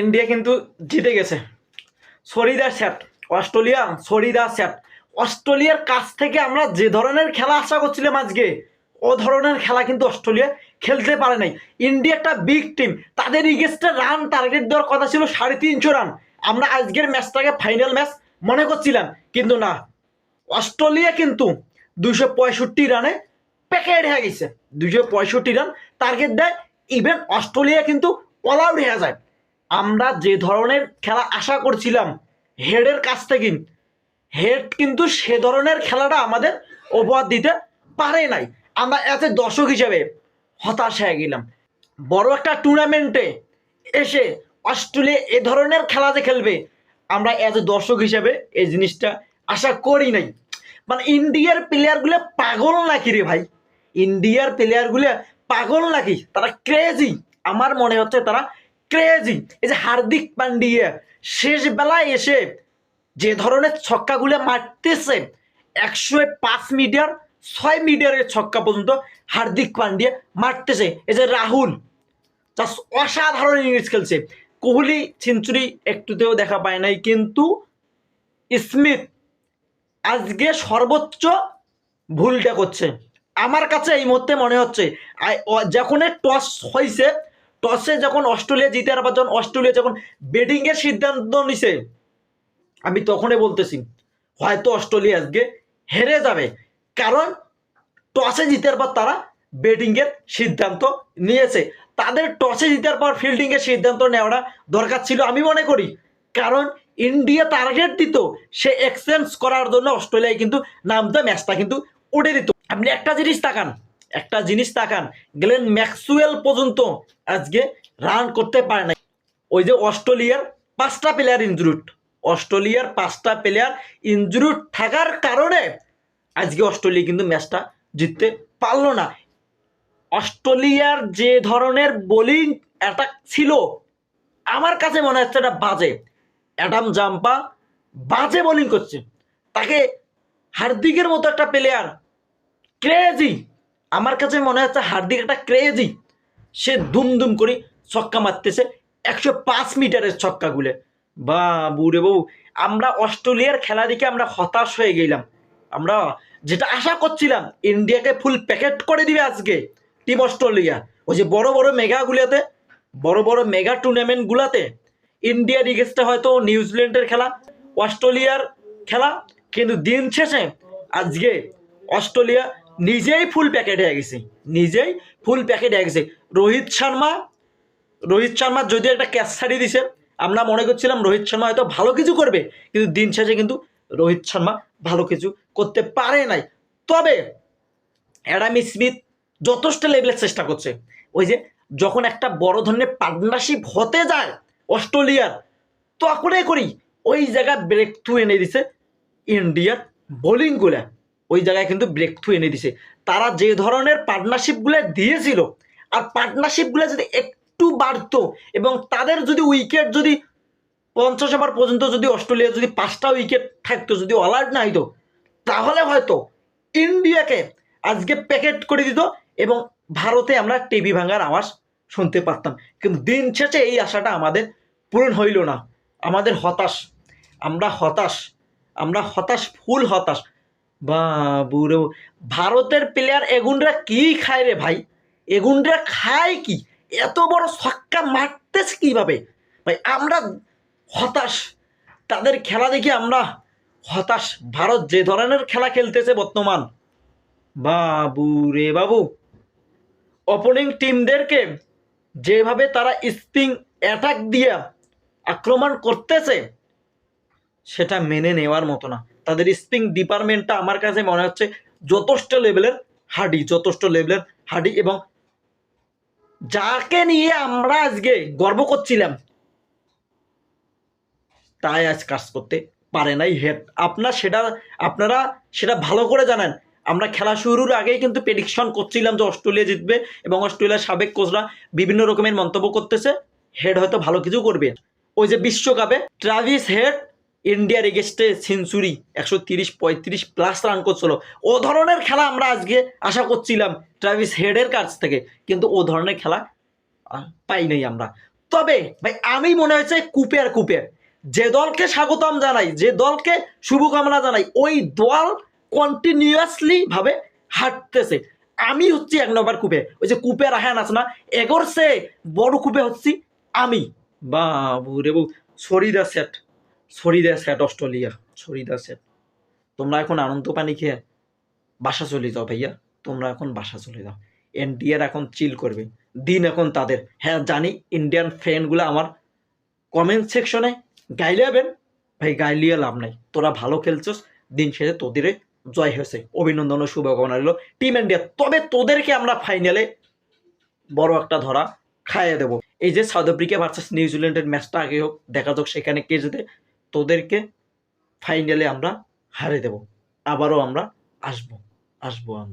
India কিন্তু জিতে গেছে। সরিদা স্যাট অস্ট্রেলিয়া, সরিদা স্যাট অস্ট্রেলিয়ার কাছ থেকে আমরা যে ধরনের খেলা আশা করছিলাম আজকে, ও ধরনের খেলা কিন্তু অস্ট্রেলিয়া খেলতে পারে নাই। ইন্ডিয়া একটা বিগ টিম তাদের ইগেস্টে রান টার্গেট দেওয়ার কথা ছিল সাড়ে তিনশো রান আমরা আজকের ম্যাচটাকে ফাইনাল ম্যাচ মনে করছিলাম, কিন্তু না। অস্ট্রেলিয়া কিন্তু দুশো পঁয়ষট্টি রানে প্যাকেট হয়ে গেছে। দুশো পঁয়ষট্টি রান টার্গেট দেয় ইভেন অস্ট্রেলিয়া কিন্তু অল আউট হয়ে যায়। আমরা যে ধরনের খেলা আশা করছিলাম হেডের কাছ থেকে হেড কিন্তু সে ধরনের খেলাটা আমাদের উপহার দিতে পারে নাই। আমরা এতে দর্শক হিসেবে হতাশ হয়ে গেলাম। বড় একটা টুর্নামেন্টে এসে অস্ট্রেলিয়া এ ধরনের খেলা যে খেলবে, আমরা এত দর্শক হিসেবে এই জিনিসটা আশা করি নাই। মানে ইন্ডিয়ার প্লেয়ারগুলো পাগল নাকি রে ভাই? ইন্ডিয়ার প্লেয়ারগুলো পাগল নাকি? তারা ক্রেজি আমার মনে হচ্ছে তারা ক্রেজি এই যে হার্দিক পান্ডিয়া, শেষ বেলায় এসে যে ধরনের ছক্কাগুলো মারতেছে, একশো পাঁচ মিটার, ছয় মিটারের ছক্কা পর্যন্ত হার্দিক পান্ডিয়া মারতেছে। এই যে রাহুল জাস্ট অসাধারণ ইনিংস খেলছে। কোহলি সেঞ্চুরি একটুতেও দেখা পায় নাই, কিন্তু স্মিথ আজকে সর্বোচ্চ ভুলটা করছে। আমার কাছে এই মুহূর্তে মনে হচ্ছে যখন টস হয়েছে টসে যখন অস্ট্রেলিয়া জিতে আর যখন অস্ট্রেলিয়া যখন ব্যাটিংয়ের সিদ্ধান্ত নিছে, আমি তখনই বলতেছি, হয়তো অস্ট্রেলিয়া আজকে হেরে যাবে। কারণ টসে জিতার পর তারা ব্যাটিংয়ের সিদ্ধান্ত নিয়েছে। তাদের টসে জিতার পর ফিল্ডিংয়ের সিদ্ধান্ত নেওয়াটা দরকার ছিল আমি মনে করি। কারণ ইন্ডিয়া টার্গেট দিত, সে এক্সচেঞ্জ করার জন্য অস্ট্রেলিয়ায় কিন্তু নামতে ম্যাচটা কিন্তু উঠে দিত। আপনি একটা জিনিস তাকান একটা জিনিস তাকান, গেলেন ম্যাক্সুয়েল পর্যন্ত আজকে রান করতে পারে না ওই যে অস্ট্রেলিয়ার পাঁচটা প্লেয়ার ইনজুরুড অস্ট্রেলিয়ার পাঁচটা প্লেয়ার ইনজুরুড থাকার কারণে আজকে অস্ট্রেলিয়া কিন্তু ম্যাচটা জিততে পারল না। অস্ট্রেলিয়ার যে ধরনের বোলিং অ্যাটাক ছিল, আমার কাছে মনে হচ্ছে এটা বাজে। অ্যাডাম জাম্পা বাজে বোলিং করছে। তাকে হার্দিকের মতো একটা প্লেয়ার ক্রেজি আমার কাছে মনে হচ্ছে হার্দিক একটা ক্রেজি সে দুম দুম করে ছক্কা মারতেছে, একশো পাঁচ মিটারের ছক্কাগুলো। বা বুড়ে বাবু, আমরা অস্ট্রেলিয়ার খেলা দেখে আমরা হতাশ হয়ে গেলাম। আমরা যেটা আশা করছিলাম, ইন্ডিয়াকে ফুল প্যাকেট করে দিবে আজকে টিম অস্ট্রেলিয়া। ওই যে বড় বড় মেগাগুলোতে, বড় বড় মেগা টুর্নামেন্টগুলোতে ইন্ডিয়ার ইগেস্টে হয়তো নিউজিল্যান্ডের খেলা, অস্ট্রেলিয়ার খেলা, কিন্তু দিন শেষে আজকে অস্ট্রেলিয়া নিজেই ফুল প্যাকেট হয়ে গেছে। নিজেই ফুল প্যাকেট হয়ে গেছে। রোহিত শর্মা রোহিত শর্মা যদি একটা ক্যাচ ছাড়িয়ে দিছে, আমরা মনে করছিলাম রোহিত শর্মা হয়তো ভালো কিছু করবে, কিন্তু দিন শেষে কিন্তু রোহিত শর্মা ভালো কিছু করতে পারে নাই। তবে অ্যাডামি স্মিথ যথেষ্ট লেভেলের চেষ্টা করছে। ওই যে যখন একটা বড় ধরনের পার্টনারশিপ হতে যায় অস্ট্রেলিয়ার, তখনই করি, ওই জায়গায় ব্রেক থ্রু এনে দিছে ইন্ডিয়ার বোলিংগুলা ওই জায়গায় কিন্তু ব্রেক থ্রু এনে দিছে। তারা যে ধরনের পার্টনারশিপগুলো দিয়েছিল, আর পার্টনারশিপগুলো যদি একটু বাড়তো এবং তাদের যদি উইকেট যদি পঞ্চাশ ওভার পর্যন্ত যদি অস্ট্রেলিয়া যদি পাঁচটা উইকেট থাকতো, যদি অল আউট না হইতো, তাহলে হয়তো ইন্ডিয়াকে আজকে প্যাকেট করে দিত এবং ভারতে আমরা টিভি ভাঙার আওয়াজ শুনতে পারতাম। কিন্তু দিন শেষে এই আশাটা আমাদের পূরণ হইল না। আমাদের হতাশ। আমরা হতাশ। আমরা হতাশ ফুল হতাশ। বাবুরে, ভারতের প্লেয়ার এগুনরা কি খায় রে ভাই? এগুনরা খায় কি? এত বড় ছক্কা মারতেছে কীভাবে? ভাই, আমরা হতাশ। তাদের খেলা দেখে আমরা হতাশ। ভারত যে ধরনের খেলা খেলতেছে বর্তমান। বাবু রে বাবু ওপেনিং টিমদেরকে যেভাবে তারা স্পিং অ্যাটাক দিয়ে আক্রমণ করতেছে, সেটা মেনে নেওয়ার মতো না। তাদের স্পিং ডিপার্টমেন্টটা আমার কাছে মনে হচ্ছে যথেষ্ট লেভেলের হাডি, যথেষ্ট লেভেলের হাডি এবং যাকে নিয়ে আমরা আজকে গর্ব করছিলাম, তাই আজ কাজ করতে পারে নাই হেড। আপনার সেটা, আপনারা সেটা ভালো করে জানেন। আমরা খেলা শুরুর আগেই কিন্তু প্রেডিকশন করছিলাম যে অস্ট্রেলিয়া জিতবে এবং অস্ট্রেলিয়ার সাবেক কোচরা বিভিন্ন রকমের মন্তব্য করতেছে। হেড হয়তো ভালো কিছু করবে। ওই যে বিশ্বকাপে ট্রাভিস হেড ইন্ডিয়ার এগেস্টে সেঞ্চুরি একশো তিরিশ, পঁয়ত্রিশ প্লাস রান করছিল। ও ধরনের খেলা আমরা আজকে আশা করছিলাম ট্রাভিস হেডের কাছ থেকে, কিন্তু ও ধরনের খেলা পাই নাই আমরা। তবে ভাই, আমি মনে হয়েছে কুপে আর কুপে। যে দলকে স্বাগতম জানাই, যে দলকে শুভকামনা জানাই, ওই দল কন্টিনিউয়াসলি ভাবে হাঁটতেছে। আমি হচ্ছি এক নম্বর কুপে। ওই যে কুপে রাহান আছে না এগোর সে বড় কুপে হচ্ছি আমি। বাবু রে বউ সরিদা সেট সরিদা সেট অস্ট্রেলিয়া সরিদা সেট তোমরা এখন আনন্দ পানি খেয়ে বাসা চলে যাও ভাইয়া। তোমরা এখন বাসা চলে যাও। ইন্ডিয়ার এখন চিল করবে। দিন এখন তাদের। হ্যাঁ জানি ইন্ডিয়ান ফ্রেন্ডগুলো আমার কমেন্ট সেকশনে গাইলেবেন ভাই গাইলিয়ে লাভ নাই। তোরা ভালো খেলছস, দিন শেষে তোদের জয় হয়েছে। অভিনন্দন ও শুভকামনা রইল। টিম ইন্ডিয়া তবে তোদেরকে আমরা ফাইনালে বড় একটা ধরা খাইয়ে দেবো। এই যে সাউথ আফ্রিকা ভার্সেস নিউজিল্যান্ডের ম্যাচটা আগে হোক, দেখা যাক সেখানে কে যেতে তোদেরকে ফাইনালে আমরা হারিয়ে দেব। আবারও আমরা আসব আসব আমরা।